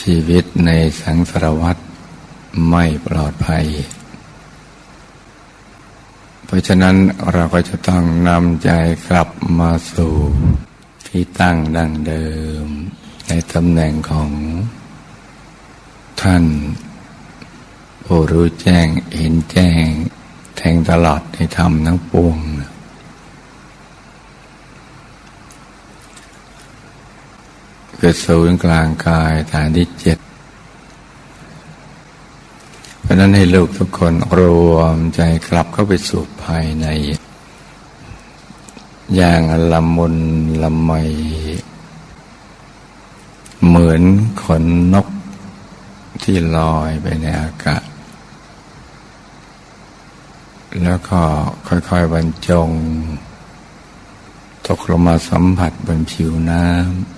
ชีวิตในสังสารวัตรไม่ปลอดภัย เพราะฉะนั้นเราก็จะต้องนำใจกลับมาสู่ที่ตั้งดังเดิม ในตำแหน่งของท่านผู้รู้แจ้งเห็นแจ้ง แทงตลอดในธรรมทั้งปวง เกิดศูนย์กลางกายฐานที่เจ็ดเพราะนั้นให้ลูกทุกคนรวมใจกลับเข้าไปสู่ภายใน อย่างละมุนละไม เหมือนขนนกที่ลอยไปในอากาศ แล้วก็ค่อยๆบรรจง ตกลงมาสัมผัสบนผิวน้ำ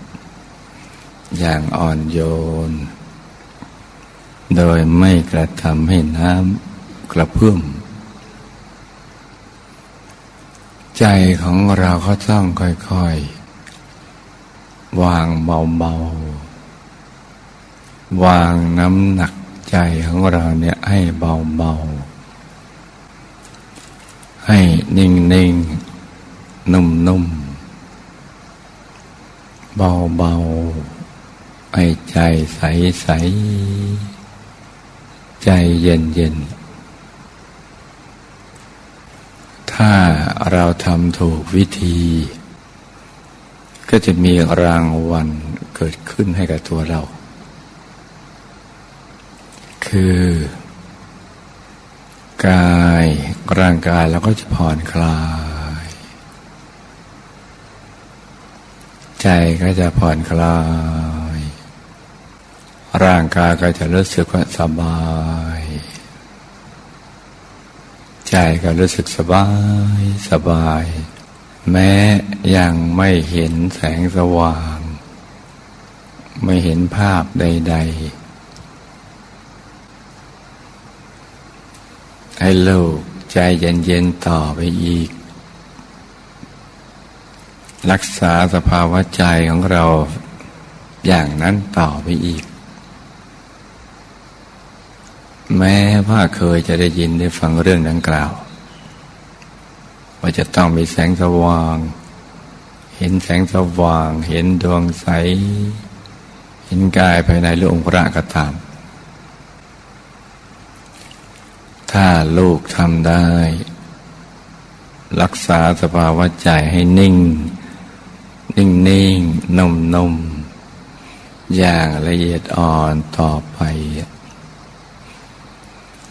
อย่างอ่อนโยน โดยไม่กระทำให้น้ำกระเพื่อมใจของเราก็ต้องค่อย ๆ วางเบา ๆ วางน้ำหนักใจของเราเนี่ยให้เบา ๆ ให้นิ่ง ๆ นุ่ม ๆ เบา ๆ ให้ใจใสใจเย็นๆถ้าเราทำถูกวิธี ก็จะมีรางวัลเกิดขึ้นให้กับตัวเรา คือกายร่างกายเราก็จะผ่อนคลาย ใจก็จะผ่อนคลาย ร่างกายก็จะรู้สึกว่าสบาย ใจก็รู้สึกสบายสบาย แม้ยังไม่เห็นแสงสว่าง ไม่เห็นภาพใด ๆ ให้ลูกใจเย็นๆต่อไปอีก รักษาสภาวะใจของเราอย่างนั้นต่อไปอีก แม้ว่าเคยจะได้ยินได้ฟังเรื่องดังกล่าว ว่าจะต้องมีแสงสว่าง เห็นแสงสว่าง เห็นดวงใส เห็นกายภายในหรือองค์พระก็ตาม ถ้าลูกทำได้ รักษาสภาวะใจให้นิ่ง นิ่งนิ่งนุ่มนุ่มอย่างละเอียดอ่อนต่อไป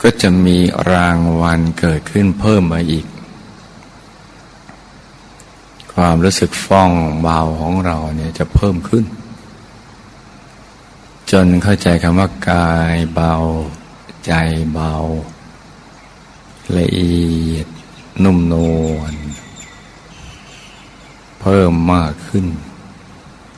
ก็จะมีรางวัลเกิดขึ้นเพิ่มมาอีก ความรู้สึกฟ่องเบาของเราเนี่ยจะเพิ่มขึ้น จนเข้าใจคำว่ากายเบา ใจเบา ละเอียดนุ่มนวลเพิ่มมากขึ้น